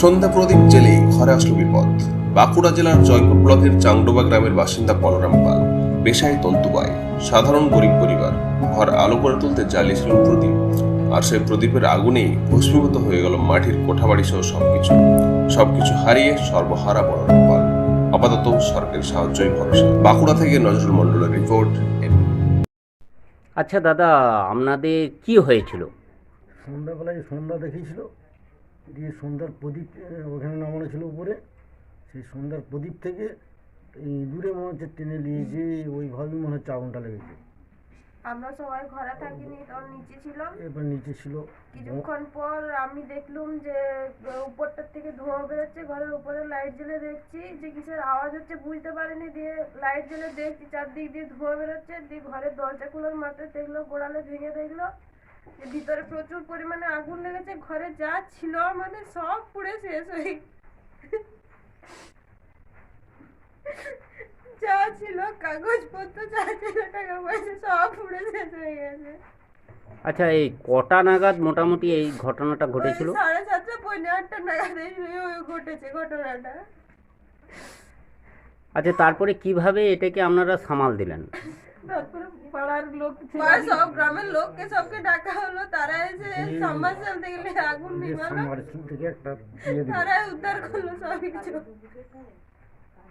সন্ধ্যা প্রদীপ জেলে ঘরে আসলো বিপদ। বাঁকুড়া জেলার জয়পুর ব্লকের চাংডোবা গ্রামের বাসিন্দা বলরাম পাল পেশায় তন্তুবাই সাধারণ গরিব পরিবার। ঘর আলো করে তুলতে জ্বালিয়েছিলেন প্রদীপ। আর সেই প্রদীপের আগুনেই ভস্মীভূত হয়ে গেল মাটির কোঠাবাড়ি সহ সবকিছু। সবকিছু হারিয়ে সর্বহারা বলরাম পাল। আপাতত সরকারি সাহায্যই ভরসা। বাঁকুড়া থেকে নজরুল মন্ডলের রিপোর্ট আচ্ছা দাদা আপনাদের কি হয়েছিল? সন্ধ্যাবেলায় সন্ধ্যা দেখিয়েছিল। দিয়ে সন্ধ্যার প্রদীপ ওখানে নামানো ছিল উপরে। সেই সন্ধ্যার প্রদীপ থেকে এই দূরে মনে হচ্ছে টেনে নিয়ে যে ওইভাবেই মনে হচ্ছে আগুনটা লেগেছে। আমরা সবাই ঘরে থাকিনি তখন নিচে ছিলাম এবার নিচে ছিল। কিছুক্ষণ পর আমি দেখলুম যে উপরটার থেকে ধোঁয়া বেরোচ্ছে ঘরের উপরে লাইট জ্বেলে দেখছি যে কিসের আওয়াজ হচ্ছে বুঝতে পারিনি। দিয়ে লাইট জ্বেলে দেখছি চারদিক দিয়ে ধোঁয়া বেরোচ্ছে দিয়ে ঘরের দরজা খোলার মাত্র দেখল গোড়ালে ভেঙে দেখল। ভিতরে প্রচুর পরিমাণে আগুন লেগেছে ঘরে যা ছিল আমাদের সব পুড়ে শেষ হয়ে যা ছিল কাগজপত্র যা ছিল টাকা পয়সা সব পুড়ে শেষ হয়ে গেছে। আচ্ছা এই কটা নাগাদ মোটামুটি এই ঘটনাটা ঘটেছিল? সাড়ে সাতটা পৌনে আটটা নাগাদ ঘটেছে ঘটনাটা। আচ্ছা তারপরে কীভাবে এটাকে আপনারা সামাল দিলেন? পাড়ার লোক সব গ্রামের লোককে সবকে ডাকা হলো তারা এসে সাবমার্সেল থেকে আগুন নিভালো। দিল। তারা উদ্ধার করল সব কিছু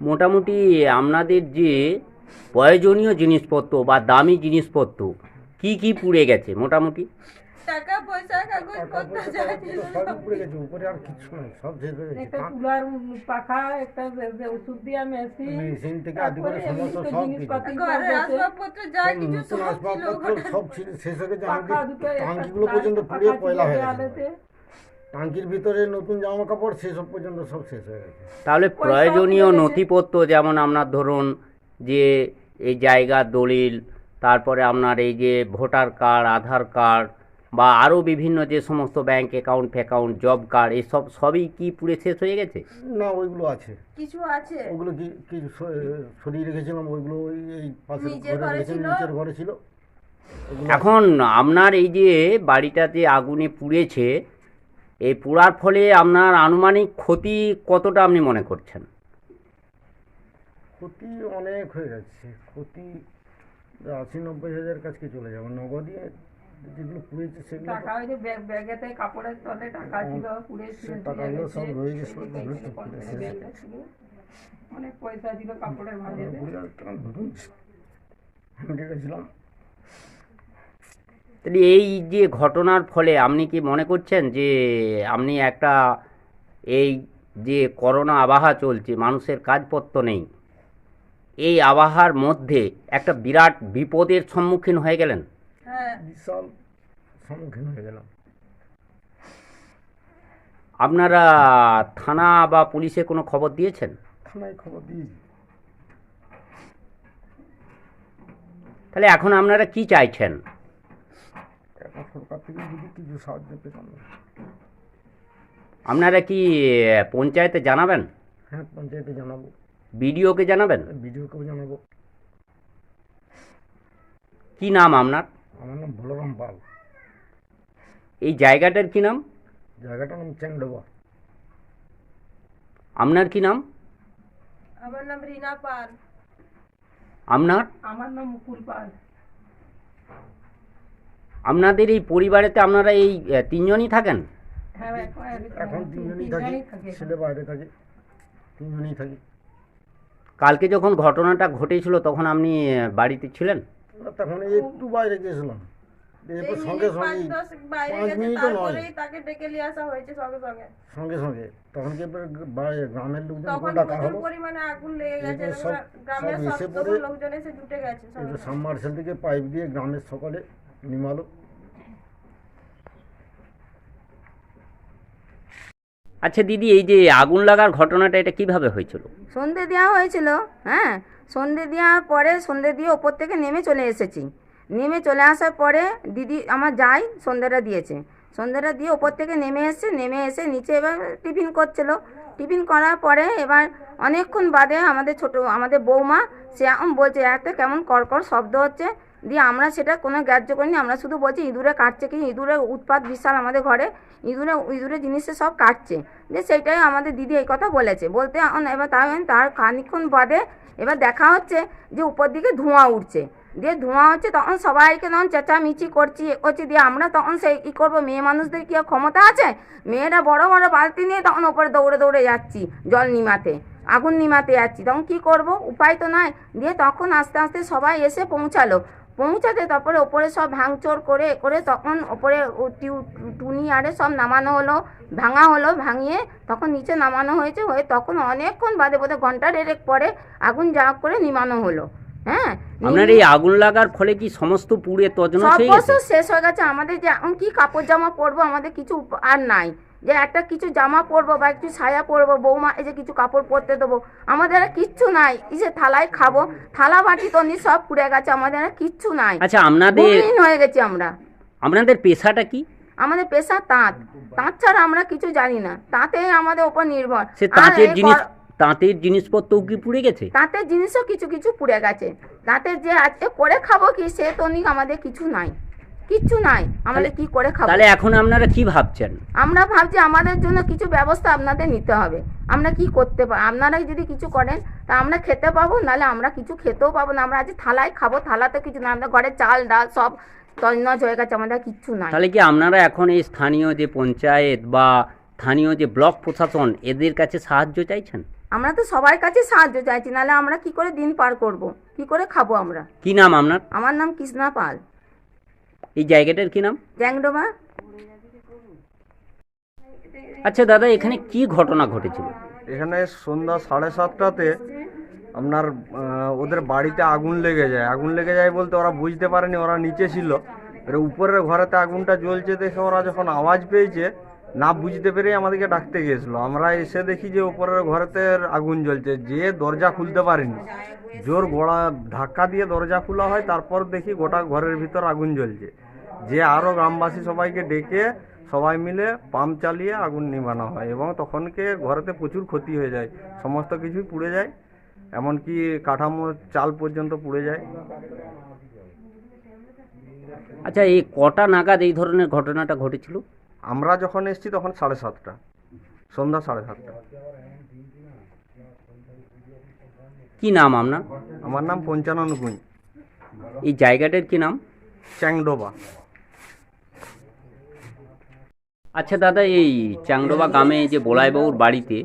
মোটামুটি আপনাদের যে প্রয়োজনীয় জিনিসপত্র বা দামি জিনিসপত্র কি কি পুড়ে গেছে মোটামুটি? টাকা পয়সা টাকা কাগজপত্র পয়সা যা ছিল সব উপরে গেছে উপরে আর কিছু নেই সব শেষ হয়ে গেছে। একটা কুলার পাখা একটা ওষুধ দেওয়া মেশিন মেশিন থেকে আদি করে সমস্ত সব কিছু। ঘরের আসবাবপত্র যা কিছু সব ছিল আসবাবপত্র সব ছিল- শেষ হয়ে গেছে টাঙ্কিগুলো পর্যন্ত পুড়িয়ে পয়লা হয়ে গেছে। টাঙ্কির ভিতরে নতুন জামা কাপড় সেসব পর্যন্ত সব শেষ হয়ে গেছে। তাহলে প্রয়োজনীয় নথিপত্র যেমন আপনার ধরুন যে এই জায়গার দলিল তারপরে আপনার এই যে ভোটার কার্ড আধার কার্ড বা আরও বিভিন্ন যে সমস্ত ব্যাংক অ্যাকাউন্ট ফ্যাকাউন্ট জব কার্ড এসব সবই কি পুড়ে শেষ হয়ে গেছে? না ওইগুলো আছে। কিছু আছে। ওগুলো কি কি সরিয়ে রেখেছিলাম ওইগুলো এই পাশের নিচের ঘরে ছিল। নিচের ঘরে ছিল। এখন আপনার এই যে বাড়িটা যে আগুনে পুড়েছে এই পোড়ার ফলে আপনার আনুমানিক ক্ষতি কতটা আপনি মনে করছেন? ক্ষতি অনেক হয়ে যাচ্ছে ক্ষতি আশি নব্বই হাজার কাছকে চলে যাবে। নগদে যেগুলো পুড়েছে সেগুলো টাকা ওই যে ব্যাগ ব্যাগেতে কাপড়ের তলে টাকা ছিল পুড়ে টাকাগুলো সব রয়ে গেছে। অনেক পয়সা ছিল কাপড়ের ধরুন আমি রেখেছিলাম তাহলে এই যে ঘটনার ফলে আপনি কি মনে করছেন যে আপনি একটা এই যে করোনা আবহাওয়া চলছে মানুষের কাজপত্র নেই এই আবহাওয়ার মধ্যে একটা বিরাট বিপদের সম্মুখীন হয়ে গেলেন? বিশাল সম্মুখীন হয়ে গেলাম। আপনারা থানা বা পুলিশে কোনো খবর দিয়েছেন? থানায় খবর দিয়েছি। তাহলে এখন আপনারা কি চাইছেন? এখন সরকার থেকে যদি কিছু সাহায্য পেতাম। আপনারা কি পঞ্চায়েতে জানাবেন? হ্যাঁ পঞ্চায়েতে জানাব। বিডিওকে জানাবেন? বিডিওকেও জানাব। কি নাম আপনার? আমার নাম বলরাম পাল। এই জায়গাটার কি নাম? জায়গাটার নাম চ্যাংডোবা আপনার কি নাম? আমার নাম রিনা পাল। আপনার? আমার নাম মুকুল পাল। আপনাদের এই পরিবারেতে আপনারা এই আহ, তিনজনই থাকেন? হ্যাঁ এখন এখন তিনজনই থাকি ছেলে বাইরে থাকে তিনজনই থাকি। কালকে যখন ঘটনাটা ঘটেছিল তখন আপনি আহ, বাড়িতে ছিলেন? তখন একটু বাইরে গেছিলাম। এরপর সঙ্গে সঙ্গে পাঁচ মিনিটও নয়। তাকে ডেকে নিয়ে আসা হয়েছে সঙ্গে সঙ্গে। সঙ্গে সঙ্গে। তখন কি এবার বাইরে গ্রামের লোকজন তখন ডাকা হলো পরিমাণে আগুন লেগে গেছে সব- গ্রামের সব এসে সব পড়ে- লোকজন এসে জুটে গেছে সঙ্গে এবার সঙ্গে। সাবমার্সেল থেকে পাইপ দিয়ে গ্রামের সকলে নিমালো। আচ্ছা দিদি, এই যে আগুন লাগার ঘটনাটা এটা কীভাবে হয়েছিল? সন্ধে দেওয়া হয়েছিল হ্যাঁ? সন্ধে দেওয়ার পরে সন্ধে দিয়ে ওপর থেকে নেমে চলে এসেছি। নেমে চলে আসার পরে দিদি আমার যাই সন্ধ্যাটা দিয়েছে। সন্ধ্যাটা দিয়ে ওপর থেকে নেমে এসে নেমে এসে নিচে এবার টিফিন করছিল। টিফিন করার পরে এবার অনেকক্ষণ বাদে আমাদের ছোট, আমাদের বৌমা সে বলছে, এত কেমন কড়কড় শব্দ হচ্ছে। দিয়ে আমরা সেটা কোনো গ্রাহ্য করিনি, আমরা শুধু বলছি ইঁদুরে কাটছে কি? ইঁদুরের উৎপাত বিশাল আমাদের ঘরে, ইঁদুরে ইঁদুরে জিনিসে সব কাটছে। যে সেইটাই আমাদের দিদি এই কথা বলেছে। বলতে এবার তার তার খানিক্ষণ বাদে এবার দেখা হচ্ছে যে উপর দিকে ধোঁয়া উঠছে। দিয়ে ধোঁয়া হচ্ছে তখন সবাইকে তখন চেঁচামেচি করছি এ করছি দিয়ে আমরা তখন সেই কী করব? মেয়ে মানুষদের কি ক্ষমতা আছে? মেয়েরা বড় বড় বালতি নিয়ে তখন ওপরে দৌড়ে দৌড়ে যাচ্ছি, জল নিমাতে, আগুন নিমাতে যাচ্ছি। তখন কি করব? উপায় তো নাই। দিয়ে তখন আস্তে আস্তে সবাই এসে পৌঁছালো। পৌঁছাতে তারপরে ওপরে সব ভাঙচোর করে করে তখন ওপরে টুনি আরে সব নামানো হলো ভাঙা হলো ভাঙিয়ে তখন নিচে নামানো হয়েছে হয়ে তখন অনেকক্ষণ বাদে বোধহয় ঘণ্টা দেড়েক পরে আগুন যা করে নিমানো হলো। হ্যাঁ? আপনার এই আগুন লাগার ফলে কি সমস্ত পুড়ে বছর শেষ হয়ে গেছে। আমাদের যে এখন কি কাপড় জামা পরবো আমাদের কিছু আর নাই। যে একটা কিছু জামা পরবো বা একটু ছায়া পরবো বৌমা এই যে কিছু কাপড় পরতে দেবো আমাদের আর কিচ্ছু নাই। এই যে থালায় খাব থালা বাটি তন্নি সব পুড়ে গেছে আমাদের আর কিচ্ছু নাই। আচ্ছা আপনাদের ভূমিহীন হয়ে গেছি আমরা। আপনাদের পেশাটা কি? আমাদের পেশা তাঁত। তাঁত ছাড়া আমরা কিছু জানি না। তাঁতে আমাদের ওপর নির্ভর। সে আর তাঁতের এই জিনিস তাঁতের জিনিসপত্রও কি পুড়ে গেছে? তাঁতের জিনিসও কিছু কিছু পুড়ে গেছে। তাঁতের যে আজকে করে খাব কি সে তো নি আমাদের কিছু নাই। কিচ্ছু নাই। আমাদের কি করে খাব? তাহলে এখন আপনারা কি ভাবছেন? আমরা ভাবছি আমাদের জন্য কিছু ব্যবস্থা আপনাদের নিতে হবে। আমরা কি করতে পারি আপনারাই যদি কিছু করেন তা আমরা খেতে পাবো নাহলে আমরা কিছু খেতেও পাবো না। আমরা আজ থালায় খাব থালাতে কিছু না আমাদের ঘরে চাল ডাল সব তজনজ হয়ে গেছে আমাদের কিচ্ছু নাই। তাহলে কি আপনারা এখন এই স্থানীয় যে পঞ্চায়েত বা স্থানীয় যে ব্লক প্রশাসন এদের কাছে সাহায্য চাইছেন? আমরা তো সবার কাছে সাহায্য চাইছি নাহলে আমরা কি করে দিন পার করব? কি করে খাব আমরা? কি নাম আপনার? আমার নাম কৃষ্ণা পাল। এই জায়গাটার কি নাম? জ্যাংডোমা। আচ্ছা দাদা এখানে কি ঘটনা ঘটেছিল? এখানে সন্ধ্যা সাড়ে সাতটাতে আপনার ওদের বাড়িতে আগুন লেগে যায়। আগুন লেগে যায় বলতে ওরা বুঝতে পারেনি ওরা নিচে ছিল। এবার উপরের ঘরেতে আগুনটা জ্বলছে দেখে ওরা যখন আওয়াজ পেয়েছে না বুঝতে পেরে আমাদেরকে ডাকতে গিয়েছিল। আমরা এসে দেখি যে উপরের ঘরেতে আগুন জ্বলছে। যে দরজা খুলতে পারিনি। জোর গোড়া ধাক্কা দিয়ে দরজা খোলা হয়, তারপর দেখি গোটা ঘরের ভিতর আগুন জ্বলছে। যে আরও গ্রামবাসী সবাইকে ডেকে সবাই মিলে পাম্প চালিয়ে আগুন নিভানো হয় এবং তখনকে ঘরেতে প্রচুর ক্ষতি হয়ে যায়। সমস্ত কিছুই পুড়ে যায়, এমনকি কাঠামো চাল পর্যন্ত পুড়ে যায়। আচ্ছা এই কটা নাগাদ এই ধরনের ঘটনাটা ঘটেছিল? আমরা যখন এসেছি তখন সাড়ে সাতটা। সন্ধ্যা সাড়ে সাতটা। কি নাম আপনার? আমার নাম পঞ্চানন গুঁই এই জায়গাটার কি নাম? চ্যাংডোবা। আচ্ছা দাদা এই চাংডোবা গ্রামে যে বলাইবাবুর বাড়িতে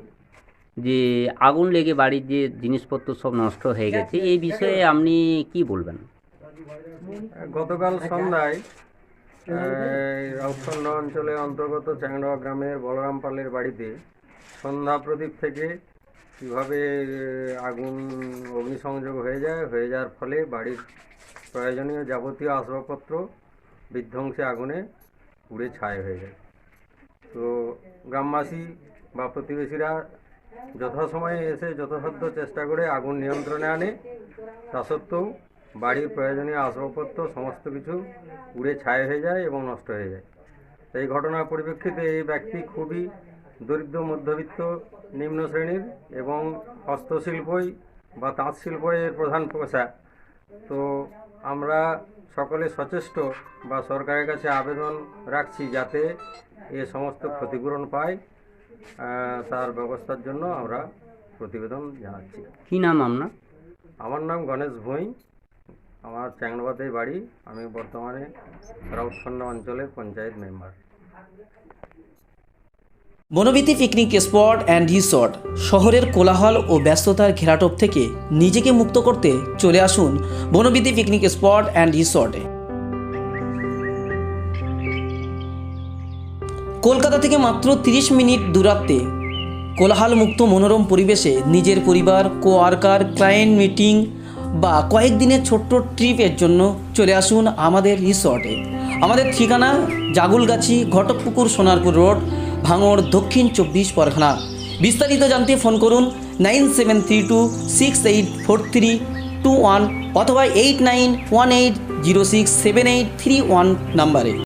যে আগুন লেগে বাড়ির যে জিনিসপত্র সব নষ্ট হয়ে গেছে এই বিষয়ে আপনি কি বলবেন? গতকাল সন্ধ্যায় রাউতখণ্ড অঞ্চলে অন্তর্গত চ্যাংড়া গ্রামের বলরাম পালের বাড়িতে সন্ধ্যা প্রদীপ থেকে কীভাবে আগুন, অগ্নিসংযোগ হয়ে যায়, হয়ে যাওয়ার ফলে বাড়ির প্রয়োজনীয় যাবতীয় আসবাবপত্র বিধ্বংসে আগুনে পুড়ে ছাই হয়ে যায়। তো গ্রামবাসী বা প্রতিবেশীরা যথাসময়ে এসে যথাসাধ্য চেষ্টা করে আগুন নিয়ন্ত্রণে আনে। তা সত্ত্বেও বাড়ির প্রয়োজনীয় আসবাবপত্র সমস্ত কিছু উড়ে ছাই হয়ে যায় এবং নষ্ট হয়ে যায়। এই ঘটনার পরিপ্রেক্ষিতে এই ব্যক্তি খুবই দরিদ্র মধ্যবিত্ত নিম্ন শ্রেণির এবং হস্তশিল্পই বা তাঁত শিল্পই এর প্রধান পেশা। তো আমরা সকলে সচেষ্ট বা সরকারের কাছে আবেদন রাখছি যাতে এ সমস্ত ক্ষতিপূরণ পায়। তার ব্যবস্থার জন্য আমরা প্রতিবেদন জানাচ্ছি। কি নাম আপনার? আমার নাম গণেশ ভুঁই। আমার চ্যাংড়বাতেই বাড়ি। আমি বর্তমানে রাউতখন্ড অঞ্চলের panchayat member. Banbiti picnic spot and resort, শহরের কোলাহল ও ব্যস্ততার ঘেরাটোপ থেকে নিজেকে মুক্ত করতে চলে আসুন বনবিতি পিকনিক স্পট অ্যান্ড রিসর্টে কলকাতা থেকে মাত্র 30 মিনিট দূরত্বে কোলাহলমুক্ত মনোরম পরিবেশে নিজের পরিবার কোয়ার্কার ক্লায়েন্ট মিটিং বা কয়েকদিনের ছোট্ট ট্রিপের জন্য চলে আসুন আমাদের রিসর্টে আমাদের ঠিকানা জাগুলগাছি ঘটকপুকুর সোনারপুর রোড, ভাঙড়, দক্ষিণ চব্বিশ পরগনা। বিস্তারিত জানতে ফোন করুন nine seven three two six eight four three two one অথবা eight nine one eight zero six seven eight three one নাম্বারে